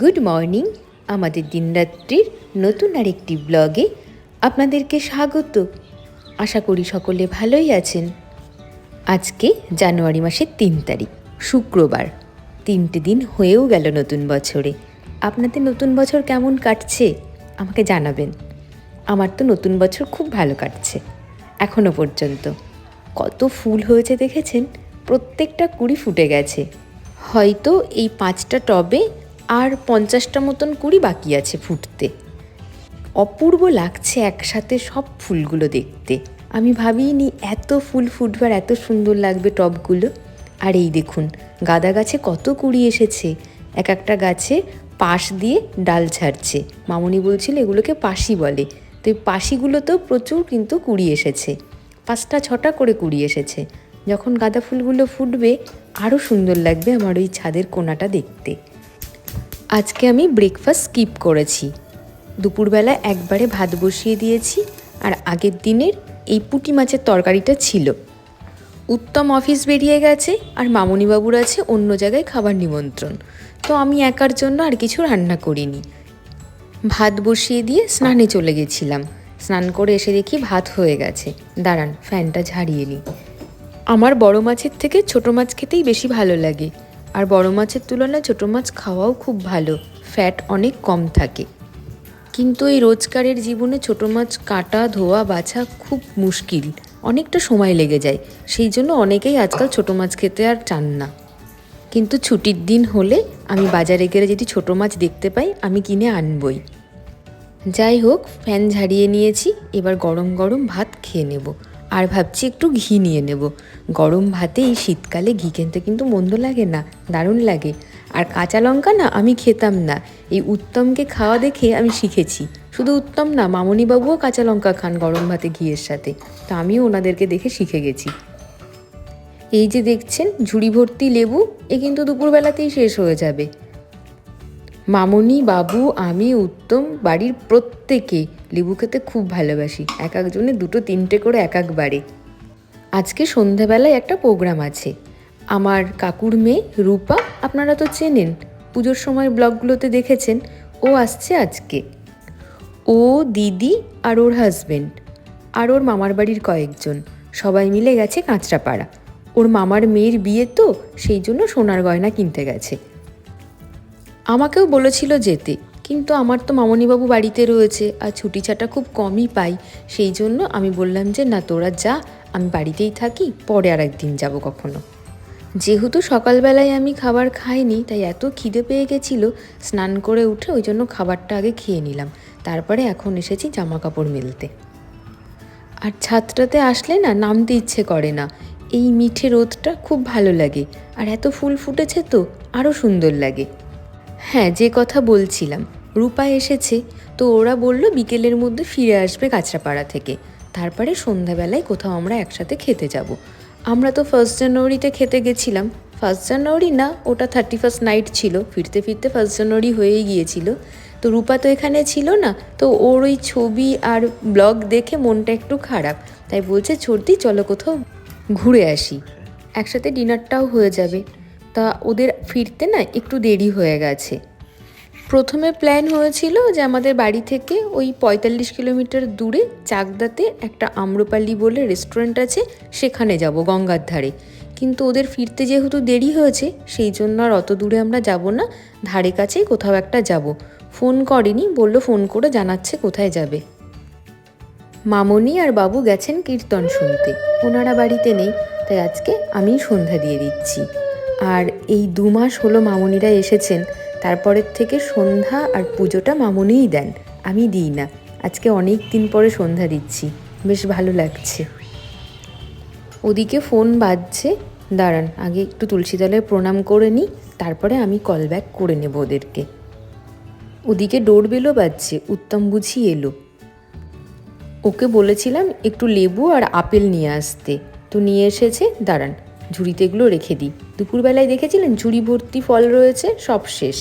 Good morning আমাদের দিনরাত্রির নতুন আরেকটি ব্লগে আপনাদেরকে স্বাগত। আশা করি সকলে ভালোই আছেন। আজকে জানুয়ারি মাসের তিন তারিখ, শুক্রবার। তিনটে দিন হয়েও গেল নতুন বছরে। আপনাদের নতুন বছর কেমন কাটছে? আমাকে জানাবেন। আমার তো নতুন বছর খুব ভালো কাটছে, এখনও পর্যন্ত। কত ফুল হয়েছে দেখেছেন? প্রত্যেকটা কুড়ি ফুটে গেছে। হয়তো এই পাঁচটা টবে আর পঞ্চাশটা মতন কুড়ি বাকি আছে ফুটতে। অপূর্ব লাগছে একসাথে সব ফুলগুলো দেখতে। আমি ভাবিনি এত ফুল ফুটবার এত সুন্দর লাগবে টবগুলো। আর এই দেখুন, গাদা গাছে কত কুড়ি এসেছে। এক একটা গাছে পাশ দিয়ে ডাল ছাড়ছে। মামনি বলছিল এগুলোকে পাশি বলে। তো এই পাশিগুলোতেও প্রচুর কিন্তু কুড়ি এসেছে। পাঁচটা ছটা করে কুড়ি এসেছে। যখন গাঁদা ফুলগুলো ফুটবে আরও সুন্দর লাগবে আমার ওই ছাদের কোনাটা দেখতে। আজকে আমি ব্রেকফাস্ট স্কিপ করেছি। দুপুরবেলা একবারে ভাত বসিয়ে দিয়েছি আর আগের দিনের এই পুঁটি মাছের তরকারিটা ছিল। উত্তম অফিস বেরিয়ে গেছে আর মামনিবাবুর আছে অন্য জায়গায় খাবার নিমন্ত্রণ। তো আমি একার জন্য আর কিছু রান্না করিনি। ভাত বসিয়ে দিয়ে স্নানে চলে গেছিলাম। স্নান করে এসে দেখি ভাত হয়ে গেছে। দাঁড়ান ফ্যানটা ঝাড়িয়ে নিই। আমার বড় মাছের থেকে ছোট মাছ খেতেই বেশি ভালো লাগে। আর বড় মাছের তুলনায় ছোট মাছ খাওয়াও খুব ভালো। ফ্যাট অনেক কম থাকে। কিন্তু এই রোজকারের জীবনে ছোট মাছ কাটা, ধোয়া, বাছা খুব মুশকিল। অনেকটা সময় লেগে যায়। সেই জন্য অনেকেই আজকাল ছোট মাছ খেতে আর চান না। কিন্তু ছুটির দিন হলে আমি বাজারে গেলে যদি ছোট মাছ দেখতে পাই, আমি কিনে আনবই। যাই হোক, ফ্যান ঝাড়িয়ে নিয়েছি। এবার গরম গরম ভাত খেয়ে নেব। আর ভাবছি একটু ঘি নিয়ে নেব। গরম ভাতে এই শীতকালে ঘি কিনতে কিন্তু মন্দ লাগে না, দারুণ লাগে। আর কাঁচা লঙ্কা না আমি খেতাম না, এই উত্তমকে খাওয়া দেখে আমি শিখেছি। শুধু উত্তম না, মামনিবাবুও কাঁচা লঙ্কা খান গরম ভাতে ঘিয়ের সাথে। তা আমিও ওনাদেরকে দেখে শিখে গেছি। এই যে দেখছেন, ঝুড়ি ভর্তি লেবু, এ কিন্তু দুপুরবেলাতেই শেষ হয়ে যাবে। মামনি, বাবু, আমি, উত্তম, বাড়ির প্রত্যেকে লেবু খেতে খুব ভালোবাসি। এক একজনে দুটো, তিনটে করে এক এক একবারে আজকে সন্ধ্যাবেলায় একটা প্রোগ্রাম আছে। আমার কাকুর মেয়ে রূপা, আপনারা তো চেনেন, পুজোর সময় ব্লগগুলোতে দেখেছেন, ও আসছে আজকে। ও, দিদি আর ওর হাজবেন্ড আর ওর মামার বাড়ির কয়েকজন, সবাই মিলে গেছে কাঁচরাপাড়া। ওর মামার মেয়ের বিয়ে তো, সেই জন্য সোনার গয়না কিনতে গেছে। আমাকেও বলেছিল যেতে। কিন্তু আমার তো মামনিবাবু বাড়িতে রয়েছে আর ছুটি ছাটা খুব কমই পাই। সেই জন্য আমি বললাম যে, না, তোরা যা, আমি বাড়িতেই থাকি, পরে আর একদিন যাব কখনো। যেহেতু সকালবেলায় আমি খাবার খাইনি, তাই এত খিদে পেয়ে গেছিল, স্নান করে উঠে ওই জন্য খাবারটা আগে খেয়ে নিলাম। তারপরে এখন এসেছি জামা কাপড় মেলতে। আর ছাদটাতে আসলে না, নামতে ইচ্ছে করে না। এই মিঠে রোদটা খুব ভালো লাগে। আর এত ফুল ফুটেছে তো আরও সুন্দর লাগে। হ্যাঁ যে কথা বলছিলাম। রূপা এসেছে, তো ওরা বলল বিকেলের মধ্যে ফিরে আসবে কাঁচরাপাড়া থেকে। তারপরে সন্ধ্যাবেলায় কোথাও আমরা একসাথে খেতে যাব। আমরা তো ফার্স্ট জানুয়ারিতে খেতে গেছিলাম। ফার্স্ট জানুয়ারি না, ওটা থার্টি ফার্স্ট নাইট ছিল। ফিরতে ফিরতে ফার্স্ট জানুয়ারি হয়েই গিয়েছিল। তো রূপা তো এখানে ছিল না, তো ওর ওই ছবি আর ব্লগ দেখে মনটা একটু খারাপ। তাই বলছে, ছর্দি, চলো কোথাও ঘুরে আসি। একসাথে ডিনারটাও হয়ে যাবে। তা ওদের ফিরতে না একটু দেরি হয়ে গেছে। প্রথমে প্ল্যান হয়েছিল যে আমাদের বাড়ি থেকে ওই পঁয়তাল্লিশ কিলোমিটার দূরে চাকদাতে একটা আম্রপালি বলে রেস্টুরেন্ট আছে, সেখানে যাব গঙ্গার ধারে। কিন্তু ওদের ফিরতে যেহেতু দেরি হয়েছে, সেই জন্য আর অত দূরে আমরা যাব না, ধারে কাছেই কোথাও একটা যাব। ফোন করেনি, বলল ফোন করে জানাচ্ছে কোথায় যাবে। মামনি আর বাবু গেছেন কীর্তন শুনতে। ওনারা বাড়িতে নেই, তাই আজকে আমি সন্ধ্যা দিয়ে দিচ্ছি। আর এই দু মাস হলো মামনিরা এসেছেন। তারপরের থেকে সন্ধ্যা আর পুজোটা মামনিই দেন, আমি দিই না। আজকে অনেক দিন পরে সন্ধ্যা দিচ্ছি, বেশ ভালো লাগছে। ওদিকে ফোন বাজছে, দাঁড়ান, আগে একটু তুলসী তলায় প্রণাম করে নিই, তারপরে আমি কল ব্যাক করে নেব ওদেরকে। ওদিকে ডোর বেলও বাজছে, উত্তম বুঝি এলো। ওকে বলেছিলাম একটু লেবু আর আপেল নিয়ে আসতে, তো নিয়ে এসেছে, দাঁড়ান। ঝুড়িতে এগুলো রেখে দিই। দুপুরবেলায় দেখেছিলেন ঝুড়ি ভর্তি ফল রয়েছে, সব শেষ।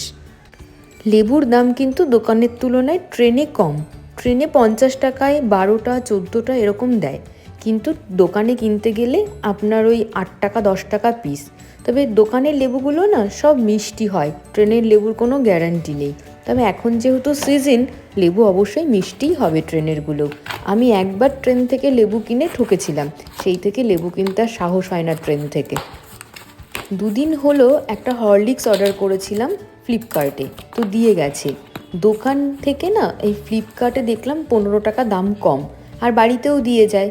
লেবুর দাম কিন্তু দোকানের তুলনায় ট্রেনে কম। ট্রেনে পঞ্চাশ টাকায় বারোটা, চোদ্দোটা এরকম দেয়। কিন্তু দোকানে কিনতে গেলে আপনার ওই আট টাকা, দশ টাকা পিস তবে দোকানের লেবুগুলো না সব মিষ্টি হয়। ট্রেনের লেবুর কোনো গ্যারান্টি নেই। তবে এখন যেহেতু সিজন লেবু অবশ্যই মিষ্টিই হবে ট্রেনেরগুলো আমি একবার ট্রেন থেকে লেবু কিনে ঠকেছিলাম, সেই থেকে লেবু কিনতে সাহস হয় না ট্রেন থেকে। দুদিন হলো একটা হরলিক্স অর্ডার করেছিলাম ফ্লিপকার্টে তো দিয়ে গেছে। দোকান থেকে না এই ফ্লিপকার্টে দেখলাম পনেরো টাকা দাম কম, আর বাড়িতেও দিয়ে যায়।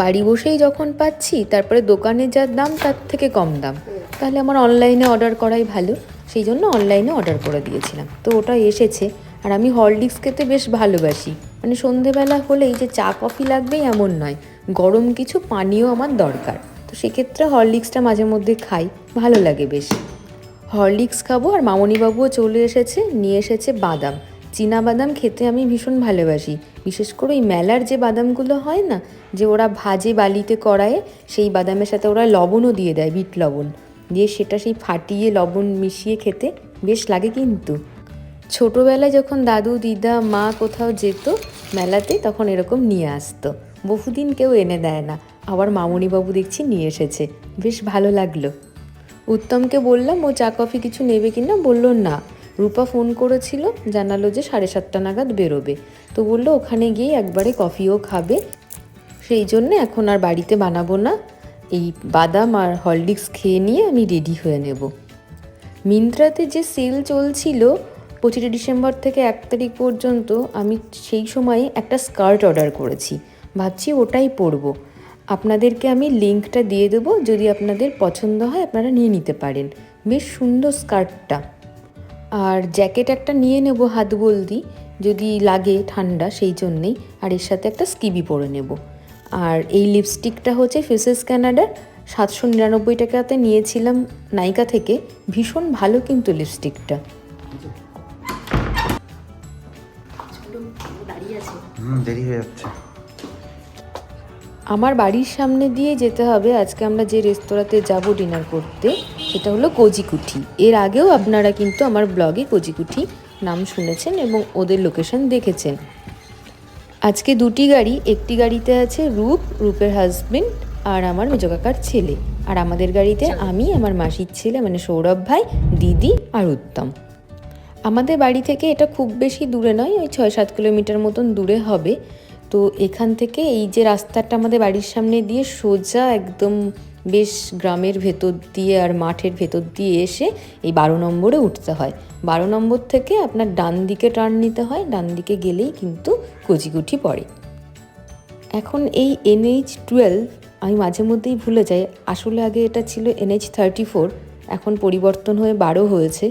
বাড়ি বসেই যখন পাচ্ছি, তারপরে দোকানে যা দাম তার থেকে কম দাম। তাহলে আমার অনলাইনে অর্ডার করাই ভালো। সেই জন্য অনলাইনে অর্ডার করে দিয়েছিলাম। তো ওটা এসেছে। আর আমি হরলিক্স খেতে বেশ ভালোবাসি। মানে সন্ধেবেলা হলেই যে চা, কফি লাগবেই এমন নয়। গরম কিছু পানীয় আমার দরকার। তো সেক্ষেত্রে হরলিক্সটা মাঝে মধ্যে খাই। ভালো লাগে বেশ। হরলিক্স খাব আর মামনিবাবুও চলে এসেছে, নিয়ে এসেছে বাদাম। চীনা বাদাম খেতে আমি ভীষণ ভালোবাসি। বিশেষ করে ওই মেলার যে বাদামগুলো হয় না, যে ওরা ভাজে বালিতে কড়ায় সেই বাদামের সাথে ওরা লবণও দিয়ে দেয়, বিট লবণ। দিয়ে সেটা সেই ফাটিয়ে লবণ মিশিয়ে খেতে বেশ লাগে কিন্তু। ছোটোবেলায় যখন দাদু, দিদা, মা কোথাও যেত মেলাতে, তখন এরকম নিয়ে আসতো। বহুদিন কেউ এনে দেয় না। আবার মামনিবাবু দেখছি নিয়ে এসেছে। বেশ ভালো লাগল। উত্তমকে বললাম, ও চা, কফি কিছু নেবে কিনা? বলল, না। রূপা ফোন করেছিল, জানালো যে সাড়ে সাতটা নাগাদ বেরোবে। তো বলল, ওখানে গিয়ে একবারে কফিও খাবে। সেই জন্য এখন আর বাড়িতে বানাবো না। এই বাদাম আর হরলিক্স খেয়ে নিয়ে আমি রেডি হয়ে নেব। মিন্ত্রাতে যে সেল চলছিল পঁচিশে ডিসেম্বর থেকে এক তারিখ পর্যন্ত আমি সেই সময়ে একটা স্কার্ট অর্ডার করেছি। ভাবছি ওটাই পরব। আপনাদেরকে আমি লিঙ্কটা দিয়ে দেবো, যদি আপনাদের পছন্দ হয় আপনারা নিয়ে নিতে পারেন। বেশ সুন্দর স্কার্টটা আর জ্যাকেট একটা নিয়ে নেব হাত বলদি যদি লাগে ঠান্ডা সেই জন্যেই। আর এর সাথে একটা স্কিবি পরে নেব। আর এই লিপস্টিকটা হচ্ছে ফেসেস ক্যানাডার সাতশো নিরানব্বই টাকাতে নিয়েছিলাম নাইকা থেকে। ভীষণ ভালো কিন্তু লিপস্টিকটা দেরি হয়ে যাচ্ছে। আমার বাড়ির সামনে দিয়ে যেতে হবে। আজকে আমরা যে রেস্তোরাঁতে যাব ডিনার করতে সেটা হলো কোজিকুঠি। এর আগেও আপনারা কিন্তু আমার ব্লগে কোজিকুঠি নাম শুনেছেন এবং ওদের লোকেশন দেখেছেন। আজকে দুটি গাড়ি একটি গাড়িতে আছে রূপ রূপের হাজবেন্ড আর আমার মেজো কাকার ছেলে। আর আমাদের গাড়িতে আমি আমার মাসির ছেলে মানে সৌরভ ভাই দিদি আর উত্তম। আমাদের বাড়ি থেকে এটা খুব বেশি দূরে নয় ওই ছয় সাত কিলোমিটার মতন দূরে হবে। তো এখান থেকে এই যে রাস্তাটা আমাদের বাড়ির সামনে দিয়ে সোজা একদম বেশ গ্রামের ভেতর দিয়ে আর মাঠের ভেতর দিয়ে এসে এই বারো নম্বরে উঠতে হয়। বারো নম্বর থেকে আপনার ডান দিকে টার্ন নিতে হয়, ডান দিকে গেলেই কিন্তু কচিকুঠি পড়ে। এখন এই এনএইচ টুয়েলভ আমি মাঝে মধ্যেই ভুলে যাই, আসলে আগে এটা ছিল এনএইচ থার্টি ফোর এখন পরিবর্তন হয়ে বারো হয়েছে।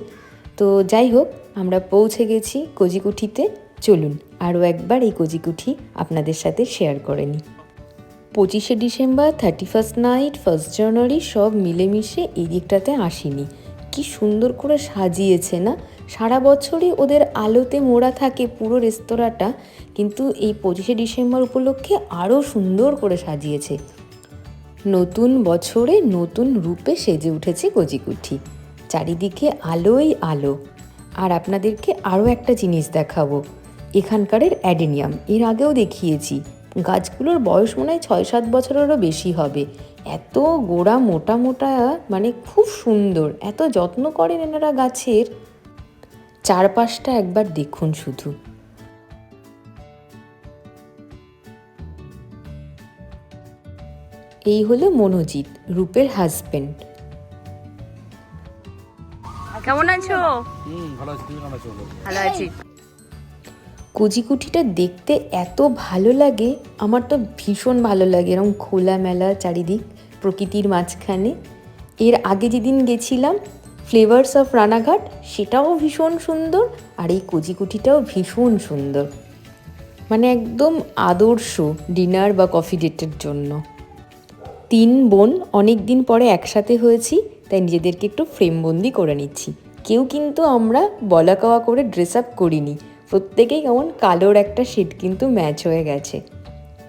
তো যাই হোক, আমরা পৌঁছে গেছি কোজিকুঠিতে চলুন আরও একবার এই কোজিকুঠি আপনাদের সাথে শেয়ার করে নিই। পঁচিশে December thirty first night first January সব মিলেমিশে এই দিকটাতে আসিনি। কি সুন্দর করে সাজিয়েছে না? সারা বছরই ওদের আলোতে মোড়া থাকে পুরো রেস্তোরাঁটা, কিন্তু এই পঁচিশে ডিসেম্বর উপলক্ষে আরও সুন্দর করে সাজিয়েছে। নতুন বছরে নতুন রূপে সেজে উঠেছে কজিকুঠি। চারিদিকে আলোই আলো। আর আপনাদেরকে আরও একটা জিনিস দেখাবো। এখানকারের অ্যাডেনিয়াম, এর আগেও দেখিয়েছি। গাছগুলোর বয়স মনে হয় ছয় সাত বছরেরও বেশি হবে। এত গোড়া মোটা মোটা মানে খুব সুন্দর। এত যত্ন করেন এনারা গাছের। চারপাশটা একবার দেখুন শুধু। এই হলো মনোজিৎ রূপের হাজবেন্ড কেমন আছো? ভালো আছি। তুমি কেমন আছো? ভালো আছি। কুচিকুঠিটা দেখতে এত ভালো লাগে, আমার তো ভীষণ ভালো লাগে এরকম খোলা মেলা চারিদিক, প্রকৃতির মাঝখানে। এর আগে যেদিন গেছিলাম ফ্লেভার্স অফ রানাঘাট সেটাও ভীষণ সুন্দর আর এই কুচিকুঠিটাও ভীষণ সুন্দর। মানে একদম আদর্শ ডিনার বা কফি ডেটের জন্য। তিন বোন অনেক দিন পরে একসাথে হয়েছি, তাই নিজেদেরকে একটু ফ্রেমবন্দি করে নিচ্ছি। কেউ কিন্তু আমরা বলা কওয়া করে ড্রেস আপ করিনি। প্রত্যেকেই কেমন কালোর একটা শেড কিন্তু ম্যাচ হয়ে গেছে।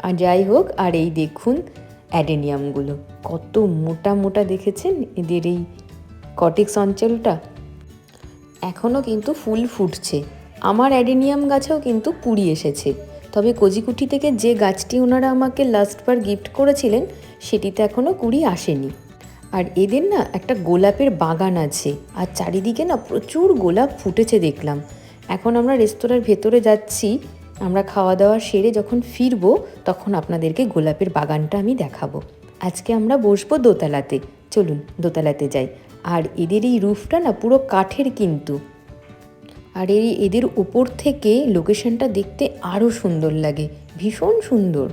আর যাই হোক, আর এই দেখুন অ্যাডেনিয়ামগুলো। কত মোটা মোটা দেখেছেন এদের এই কটেক্স অঞ্চলটা? এখনও কিন্তু ফুল ফুটছে। আমার অ্যাডেনিয়াম গাছেও কিন্তু কুড়ি এসেছে। তবে কজিকুঠি থেকে যে গাছটি ওনারা আমাকে লাস্টবার গিফট করেছিলেন, সেটিতে এখনও কুড়ি আসেনি। আর এদের না একটা গোলাপের বাগান আছে। আর চারিদিকে না প্রচুর গোলাপ ফুটেছে দেখলাম। এখন আমরা রেস্তোরাঁর ভেতরে যাচ্ছি, আমরা খাওয়া দাওয়া সেরে যখন ফিরবো, তখন আপনাদেরকে গোলাপের বাগানটা আমি দেখাবো। আজকে আমরা বসবো দোতলাতে, চলুন দোতলাতে যাই। আর এদের এই রুফটা না পুরো কাঠের কিন্তু। আর এই এদের উপর থেকে লোকেশনটা দেখতে আরও সুন্দর লাগে, ভীষণ সুন্দর।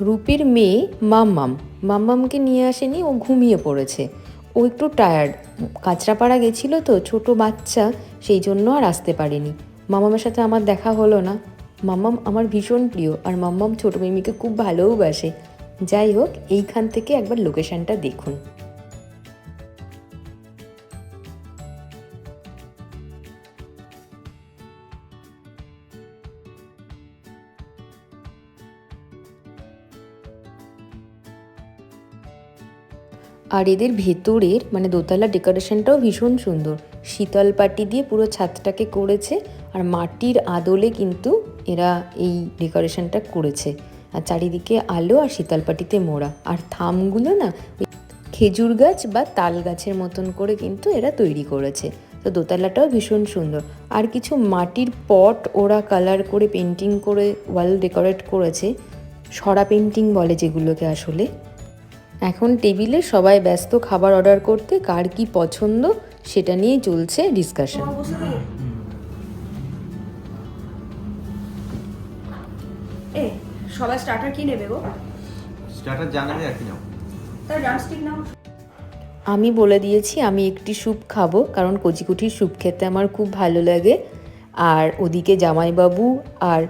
রূপের মেয়ে মাম্মাম, মাম্মামকে নিয়ে আসেনি, ও ঘুমিয়ে পড়েছে। ও একটু টায়ার্ড কাঁচরাপাড়া গেছিল তো, ছোট বাচ্চা, সেই জন্য আর আসতে পারেনি। মামামের সাথে আমার দেখা হলো না। মাম্মাম আমার ভীষণ প্রিয়, আর মাম্মাম ছোট মিমিকে খুব ভালোওবাসে যাই হোক, এইখান থেকে একবার লোকেশনটা দেখুন। আর এদের ভেতরের মানে দোতলা ডেকোরেশনটাও ভীষণ সুন্দর। শীতল পাটি দিয়ে পুরো ছাদটাকে করেছে আর মাটির আদলে কিন্তু এরা এই ডেকোরেশনটা করেছে। আর চারিদিকে আলো আর শীতল পাটিতে মোড়া। আর থামগুলো না, খেজুর গাছ বা তাল গাছের মতন করে কিন্তু এরা তৈরি করেছে। তো দোতলাটাও ভীষণ সুন্দর। আর কিছু মাটির পট ওরা কালার করে, পেন্টিং করে, ওয়াল ডেকোরেট করেছে। সরা পেন্টিং বলে যেগুলোকে আসলে। এখন টেবিলে সবাই ব্যস্ত খাবার অর্ডার করতে কার কি পছন্দ সেটা নিয়েই চলছে ডিসকাশন এ সবাই স্টার্টার কি নেবে গো? স্টার্টার জানাবে আর কি নাও? তার ড্রামস্টিক নাও। আমি বলে দিয়েছি আমি একটি স্যুপ খাব কারণ কচিকুঠির স্যুপ খেতে আমার খুব ভালো লাগে। আর ওদিকে জামাইবাবু আর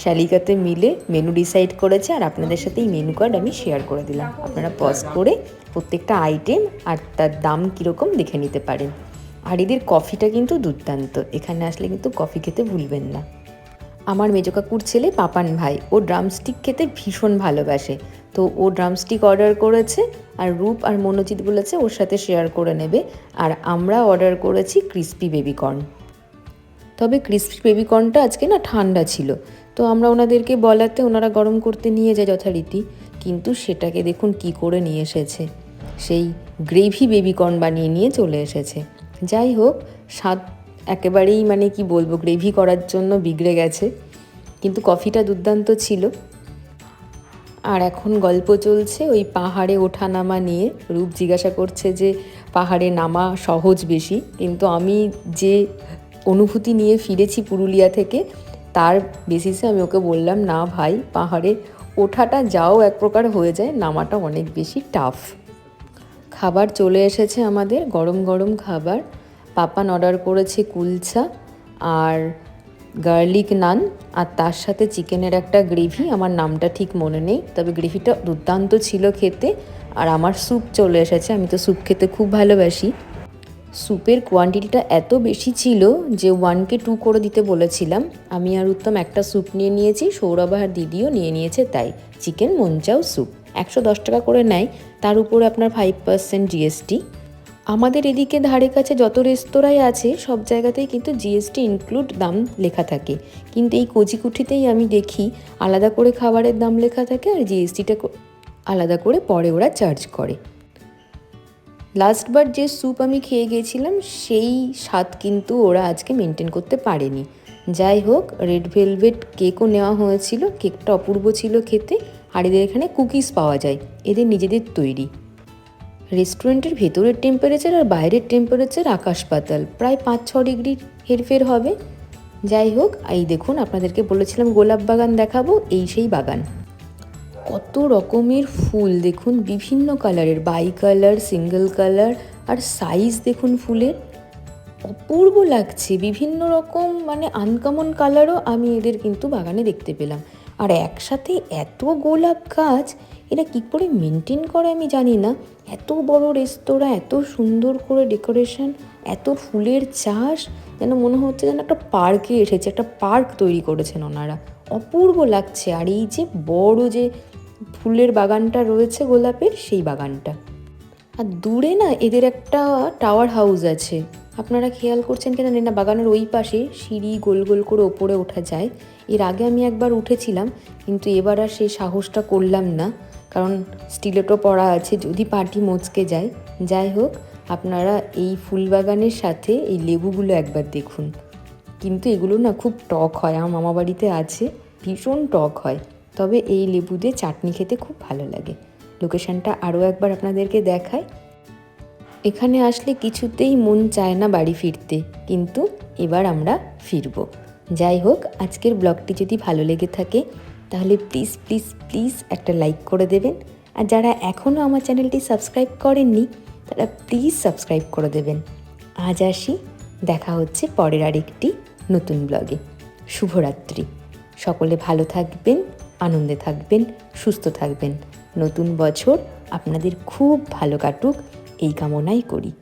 শালিকাতে মিলে মেনু ডিসাইড করেছে আর আপনাদের সাথে এই মেনু কার্ড আমি শেয়ার করে দিলাম। আপনারা পজ করে প্রত্যেকটা আইটেম আর তার দাম কীরকম দেখে নিতে পারেন। আর এদের কফিটা কিন্তু দুর্দান্ত। এখানে আসলে কিন্তু কফি খেতে ভুলবেন না। আমার মেজো কাকুর ছেলে পাপান ভাই, ও ড্রামস্টিক খেতে ভীষণ ভালোবাসে। তো ও ড্রামস্টিক অর্ডার করেছে আর রূপ আর মনোজিৎ বলেছে ওর সাথে শেয়ার করে নেবে। আর আমরা অর্ডার করেছি ক্রিস্পি বেবিকর্ন তবে ক্রিস্পি বেবিকর্নটা আজকে না ঠান্ডা ছিল। তো আমরা ওনাদেরকে বলাতে, ওনারা গরম করতে নিয়ে যায় যথারীতি। কিন্তু সেটাকে দেখুন কি করে নিয়ে এসেছে। সেই গ্রেভি বেবিকর্ন বানিয়ে নিয়ে চলে এসেছে। যাই হোক, স্বাদ একেবারেই মানে কি বলব, গ্রেভি করার জন্য বিগড়ে গেছে। কিন্তু কফিটা দুর্দান্ত ছিল। আর এখন গল্প চলছে ওই পাহাড়ে ওঠা নামা নিয়ে। রূপ জিজ্ঞাসা করছে যে, পাহাড়ে নামা সহজ বেশি। কিন্তু আমি যে অনুভূতি নিয়ে ফিরেছি পুরুলিয়া থেকে তার বেসিসে আমি ওকে বললাম, না ভাই, পাহাড়ে ওঠাটা যাও, এক প্রকার হয়ে যায়, নামাটা অনেক বেশি টাফ খাবার চলে এসেছে আমাদের, গরম গরম খাবার, পাপান অর্ডার করেছে কুলচা আর গার্লিক নান আর তার সাথে চিকেনের একটা গ্রেভি আমার নামটা ঠিক মনে নেই, তবে গ্রেভিটা দুর্দান্ত ছিল খেতে, আর আমার স্যুপ চলে এসেছে, আমি তো স্যুপ খেতে খুব ভালোবাসি। স্যুপের কোয়ান্টিটিটা এত বেশি ছিল যে ওয়ানকে টু করে দিতে বলেছিলাম। আমি আর উত্তম একটা স্যুপ নিয়ে নিয়েছি, সৌরভ আর দিদিও নিয়ে নিয়েছে তাই। চিকেন মঞ্চাও স্যুপ একশো দশ টাকা করে নেয়, তার উপরে আপনার ফাইভ পার্সেন্ট জিএসটি আমাদের এদিকে ধারে কাছে যত রেস্তোরাঁই আছে, সব জায়গাতেই কিন্তু জিএসটি ইনক্লুড দাম লেখা থাকে। কিন্তু এই কচিকুঠিতেই আমি দেখি আলাদা করে খাবারের দাম লেখা থাকে আর জিএসটিটা আলাদা করে পরে ওরা চার্জ করে। লাস্টবার যে স্যুপ আমি খেয়ে গিয়েছিলাম সেই স্বাদ কিন্তু ওরা আজকে মেনটেন করতে পারেনি। যাই হোক রেড ভেলভেট কেকও নেওয়া হয়েছিল কেকটা অপূর্ব ছিল খেতে, আর এদের এখানে কুকিজ পাওয়া যায়, এদের নিজেদের তৈরি। রেস্টুরেন্টের ভেতরের টেম্পারেচার আর বাইরের টেম্পারেচার আকাশ পাতাল, প্রায় পাঁচ ছ ডিগ্রি হেরফের হবে। যাই হোক, এই দেখুন, আপনাদেরকে বলেছিলাম গোলাপ বাগান দেখাবো, এই সেই বাগান। কত রকমের ফুল, দেখুন বিভিন্ন কালারের বাই কালার সিঙ্গেল কালার আর সাইজ দেখুন ফুলের। অপূর্ব লাগছে, বিভিন্ন রকম মানে আনকমন কালারও আমি এদের কিন্তু বাগানে দেখতে পেলাম। আর একসাথে এত গোলাপ গাছ, এরা কী করে মেনটেন করে আমি জানি না। এত বড় রেস্তোরাঁ, এত সুন্দর করে ডেকোরেশন এত ফুলের চাষ, যেন মনে হচ্ছে যেন একটা পার্কে এসেছে, একটা পার্ক তৈরি করেছেন ওনারা। অপূর্ব লাগছে, আর এই যে বড় যে ফুলের বাগানটা রয়েছে গোলাপের, সেই বাগানটা। আর দূরে না এদের একটা টাওয়ার হাউস আছে। আপনারা খেয়াল করছেন কিনা না, বাগানের ওই পাশে সিঁড়ি গোল গোল করে ওপরে ওঠা যায়। এর আগে আমি একবার উঠেছিলাম, কিন্তু এবার আর সেই সাহসটা করলাম না, কারণ স্টিলেটো পড়া আছে, যদি পাটি মচকে যায়। যাই হোক, আপনারা এই ফুল বাগানের সাথে এই লেবুগুলো একবার দেখুন। কিন্তু এগুলো না খুব টক হয়, আমার মামা বাড়িতে আছে, ভীষণ টক হয়। তবে এই লেবু দিয়ে চাটনি খেতে খুব ভালো লাগে। লোকেশনটা আরও একবার আপনাদেরকে দেখায় এখানে আসলে কিছুতেই মন চায় না বাড়ি ফিরতে, কিন্তু এবার আমরা ফিরব। যাই হোক, আজকের ব্লগটি যদি ভালো লেগে থাকে, তাহলে প্লিজ প্লিজ প্লিজ একটা লাইক করে দেবেন। আর যারা এখনও আমার চ্যানেলটি সাবস্ক্রাইব করেননি, তারা প্লিজ সাবস্ক্রাইব করে দেবেন। আজ আসি, দেখা হচ্ছে পরের আরেকটি নতুন ব্লগে। শুভরাত্রি। সকলে ভালো থাকবেন। আনন্দে থাকবেন সুস্থ থাকবেন। নতুন বছর আপনাদের খুব ভালো কাটুক। এই কামনাই করি।